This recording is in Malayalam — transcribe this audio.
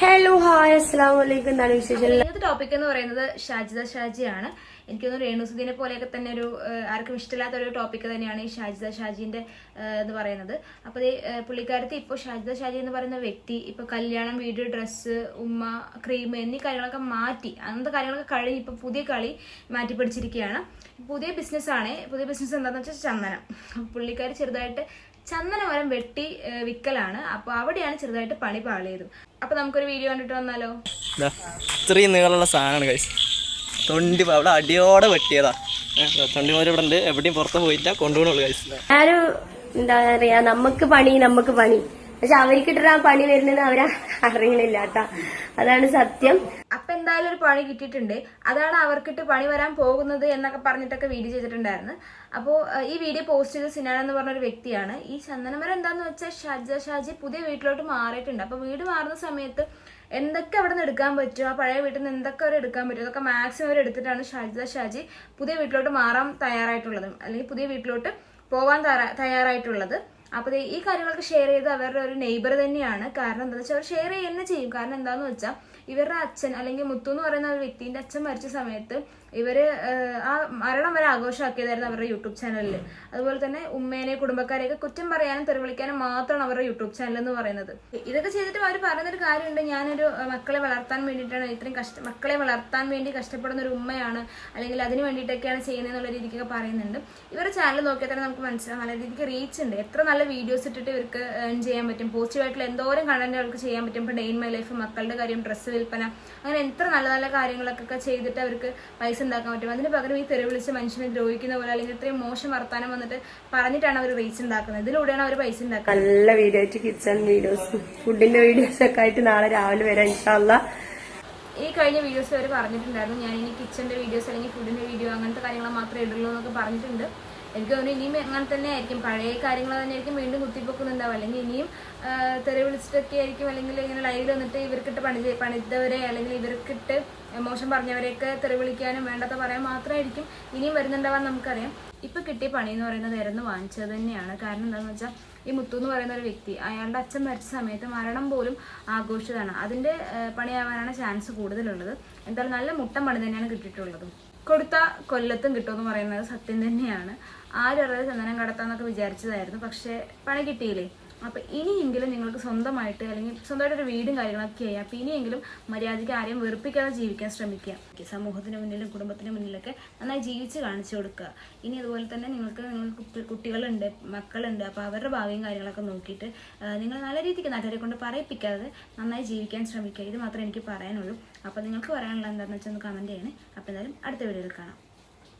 ഹലോ ഹായ് അസ്സാം വിശേഷം? ഇന്നത്തെ ടോപ്പിക് എന്ന് പറയുന്നത് ഷാജിദ ഷാജിയാണ്. എനിക്കൊന്ന് രേണുസുദ്ദീനെ പോലെയൊക്കെ തന്നെ ഒരു ആർക്കും ഇഷ്ടമില്ലാത്ത ഒരു ടോപ്പിക് തന്നെയാണ് ഈ ഷാജിദ ഷാജിന്റെ എന്ന് പറയുന്നത്. അപ്പോൾ ഈ പുള്ളിക്കാരത്തെ ഇപ്പോൾ ഷാജിദ ഷാജി എന്ന് പറയുന്ന വ്യക്തി ഇപ്പോൾ കല്യാണം വീട് ഡ്രസ്സ് ഉമ്മ ക്രീം എന്നീ കാര്യങ്ങളൊക്കെ മാറ്റി അങ്ങനത്തെ കാര്യങ്ങളൊക്കെ കഴിഞ്ഞ് ഇപ്പോൾ പുതിയ കളി മാറ്റി പിടിച്ചിരിക്കുകയാണ്. പുതിയ ബിസിനസ്സാണ് പുതിയ ബിസിനസ് എന്താണെന്ന് വെച്ചാൽ ചന്ദനം. പുള്ളിക്കാർ ചെറുതായിട്ട് ചന്ദനമരം വെട്ടി വിക്കലാണ്. വിൽക്കലാണ് അപ്പോൾ അവിടെയാണ് ചെറുതായിട്ട് പണി പാളിയത്. അപ്പോൾ നമുക്കൊരു വീഡിയോ കണ്ടിട്ട് വന്നാലോ? ഇതാ ഇത്രയും നീളമുള്ള സാധനമാണ് കൈസ് തൊണ്ടി അവിടെ അടിയോടെ വെട്ടിയതാ. തൊണ്ടിമോര് ഇവിടെ ഉണ്ട് എവിടെയും പുറത്ത് പോയില്ല കൊണ്ടുപോകണുള്ളൂ കൈസ് ആരും എന്താ പറയാ നമുക്ക് പണി നമുക്ക് പണി. പക്ഷെ അവർക്കിട്ട് ആ പണി വരുന്നത് അവരാ അറിയണില്ലാത്ത അതാണ് സത്യം. എന്തായാലും ഒരു പണി കിട്ടിയിട്ടുണ്ട്. അതാണ് അവർക്കിട്ട് പണി വരാൻ പോകുന്നത് എന്നൊക്കെ പറഞ്ഞിട്ടൊക്കെ വീഡിയോ ചെയ്തിട്ടുണ്ടായിരുന്നു. അപ്പോൾ ഈ വീഡിയോ പോസ്റ്റ് ചെയ്ത സിനാൻ എന്ന് പറഞ്ഞ ഒരു വ്യക്തിയാണ്. ഈ ചന്ദനമരം എന്താന്ന് വെച്ചാൽ ഷാജ ഷാജി പുതിയ വീട്ടിലോട്ട് മാറിയിട്ടുണ്ട്. അപ്പോൾ വീട് മാറുന്ന സമയത്ത് എന്തൊക്കെ അവിടെ നിന്ന് എടുക്കാൻ പറ്റും? ആ പഴയ വീട്ടിൽ നിന്ന് എന്തൊക്കെ അവർ എടുക്കാൻ പറ്റും? അതൊക്കെ മാക്സിമം അവർ എടുത്തിട്ടാണ് ഷാജിദ ഷാജി പുതിയ വീട്ടിലോട്ട് മാറാൻ തയ്യാറായിട്ടുള്ളത്. അല്ലെങ്കിൽ പുതിയ വീട്ടിലോട്ട് തയ്യാ- തയ്യാറായിട്ടുള്ളത്. അപ്പോൾ ദേ ഈ കാര്യങ്ങളൊക്കെ ഷെയർ ചെയ്ത് അവരുടെ ഒരു നെയ്ബർ തന്നെയാണ്. കാരണം എന്താണെന്ന് വെച്ചാൽ അവർ ഷെയർ ചെയ്യുന്ന ചെയ്യും. കാരണം എന്താന്ന് വെച്ചാൽ ഇവരുടെ അച്ഛൻ അല്ലെങ്കിൽ മുത്തു എന്ന് പറയുന്ന ഒരു വ്യക്തിന്റെ അച്ഛൻ മരിച്ച സമയത്ത് ഇവർ ആ മരണം വരെ ആഘോഷമാക്കിയതായിരുന്നു അവരുടെ യൂട്യൂബ് ചാനലിൽ അതുപോലെ തന്നെ ഉമ്മേനെ കുടുംബക്കാരെയൊക്കെ കുറ്റം പറയാനും തെറിവിളിക്കാനും മാത്രമാണ് അവരുടെ യൂട്യൂബ് ചാനൽ എന്ന് പറയുന്നത്. ഇതൊക്കെ ചെയ്തിട്ട് അവർ പറയുന്നൊരു കാര്യമുണ്ട്. ഞാനൊരു മക്കളെ വളർത്താൻ വേണ്ടിയിട്ടാണ് ഇത്രയും കഷ്ട മക്കളെ വളർത്താൻ വേണ്ടി കഷ്ടപ്പെടുന്ന ഒരു ഉമ്മയാണ് അല്ലെങ്കിൽ അതിന് വേണ്ടിയിട്ടൊക്കെയാണ് ചെയ്യുന്നത് എന്നുള്ള രീതിക്കൊക്കെ പറയുന്നുണ്ട്. ഇവരുടെ ചാനൽ നോക്കിയാൽ തന്നെ നമുക്ക് മനസ്സിലാവും നല്ല രീതിക്ക് റീച്ച് ഉണ്ട്. എത്ര നല്ല വീഡിയോസ് ഇട്ടിട്ട് ഇവർക്ക് ചെയ്യാൻ പറ്റും. പോസിറ്റീവായിട്ടുള്ള എന്തോരം കണ്ടന്റ് അവർക്ക് ചെയ്യാൻ പറ്റും. ഇപ്പോൾ ഡേ ഇൻ മൈ ലൈഫ് മക്കളുടെ കാര്യം ഡ്രസ്സ് വിൽപ്പന. അങ്ങനെ എത്ര നല്ല നല്ല കാര്യങ്ങളൊക്കെ ചെയ്തിട്ട് അവർക്ക് പൈസ ഉണ്ടാക്കാൻ പറ്റും. അതിന് പകരം ഈ തെറി വിളിച്ച് മനുഷ്യനെ ദ്രോഹിക്കുന്ന പോലെ അല്ലെങ്കിൽ ഇത്രയും മോശം വർത്താനം വന്നിട്ട് പറഞ്ഞിട്ടാണ് അവർ റീച്ച് ഉണ്ടാക്കുന്നത്. ഇതിലൂടെയാണ് അവർ പൈസ ഉണ്ടാക്കുന്നത്. നല്ല വീഡിയോ ആയിട്ട് കിച്ചൺ വീഡിയോസ് ഫുഡിന്റെ വീഡിയോസ് ഒക്കെ ആയിട്ട് നാളെ രാവിലെ വരാം ഇൻഷാല്ല ഈ കഴിഞ്ഞ വീഡിയോസ് അവർ പറഞ്ഞിട്ടുണ്ടായിരുന്നു. ഞാൻ ഇനി കിച്ചന്റെ വീഡിയോസ് അല്ലെങ്കിൽ ഫുഡിന്റെ വീഡിയോ അങ്ങനത്തെ കാര്യങ്ങൾ മാത്രമേ ഇടുള്ളൂ എന്നൊക്കെ പറഞ്ഞിട്ടുണ്ട്. എനിക്ക് തോന്നുന്നു ഇനിയും അങ്ങനെ തന്നെ ആയിരിക്കും. പഴയ കാര്യങ്ങൾ തന്നെ ആയിരിക്കും വീണ്ടും കുത്തിപ്പൊക്കുന്നുണ്ടാവും അല്ലെങ്കിൽ ഇനിയും തെറി വിളിച്ചിട്ടൊക്കെ ആയിരിക്കും. അല്ലെങ്കിൽ ഇങ്ങനെ ലൈവിൽ വന്നിട്ട് ഇവർക്കിട്ട് പണി പണിതവരെ അല്ലെങ്കിൽ ഇവർക്കിട്ട് മോശം പറഞ്ഞവരെയൊക്കെ തെറി വിളിക്കാനും വേണ്ടാത്ത പറയാൻ മാത്രമായിരിക്കും. ഇനിയും വരുന്നുണ്ടാവാൻ നമുക്കറിയാം. ഇപ്പൊ കിട്ടിയ പണി എന്ന് പറയുന്നത് ഇരന്ന് വാങ്ങിച്ചത് തന്നെയാണ്. കാരണം എന്താണെന്ന് വെച്ചാൽ ഈ മുത്തു എന്ന് പറയുന്ന ഒരു വ്യക്തി അയാളുടെ അച്ഛൻ മരിച്ച സമയത്ത് മരണം പോലും ആഘോഷിച്ചതാണ്. അതിന്റെ പണിയാവാനാണ് ചാൻസ് കൂടുതലുള്ളത്. എന്തായാലും നല്ല മുട്ടം പണി തന്നെയാണ് കിട്ടിയിട്ടുള്ളത്. കൊടുത്ത കൊല്ലത്തും കിട്ടുമെന്ന് പറയുന്നത് സത്യം തന്നെയാണ്. ആരറിയത് ചന്ദനം കടത്താന്നൊക്കെ വിചാരിച്ചതായിരുന്നു. പക്ഷെ പണി കിട്ടിയില്ലേ? അപ്പൊ ഇനിയെങ്കിലും നിങ്ങൾക്ക് സ്വന്തമായിട്ട് അല്ലെങ്കിൽ സ്വന്തമായിട്ട് ഒരു വീടും കാര്യങ്ങളൊക്കെ ആയി അപ്പൊ ഇനിയെങ്കിലും മര്യാദയ്ക്ക് ആരെയും വെറുപ്പിക്കാതെ ജീവിക്കാൻ ശ്രമിക്കുക. സമൂഹത്തിന് മുന്നിലും കുടുംബത്തിന് മുന്നിലൊക്കെ നന്നായി ജീവിച്ച് കാണിച്ചു കൊടുക്കുക. ഇനി അതുപോലെ തന്നെ നിങ്ങൾക്ക് നിങ്ങൾക്ക് കുട്ടികളുണ്ട് മക്കളുണ്ട്. അപ്പോൾ അവരുടെ ഭാവിയും കാര്യങ്ങളൊക്കെ നോക്കിയിട്ട് നിങ്ങൾ നല്ല രീതിക്ക് നാട്ടുകാരെ കൊണ്ട് പറയിപ്പിക്കാതെ നന്നായി ജീവിക്കാൻ ശ്രമിക്കുക. ഇത് മാത്രമേ എനിക്ക് പറയാനുള്ളൂ. അപ്പോൾ നിങ്ങൾക്ക് പറയാനുള്ള എന്താണെന്ന് വെച്ചാൽ ഒന്ന് കമന്റ് ചെയ്യണേ. അപ്പോൾ എന്തായാലും അടുത്ത വീഡിയോയിൽ കാണാം.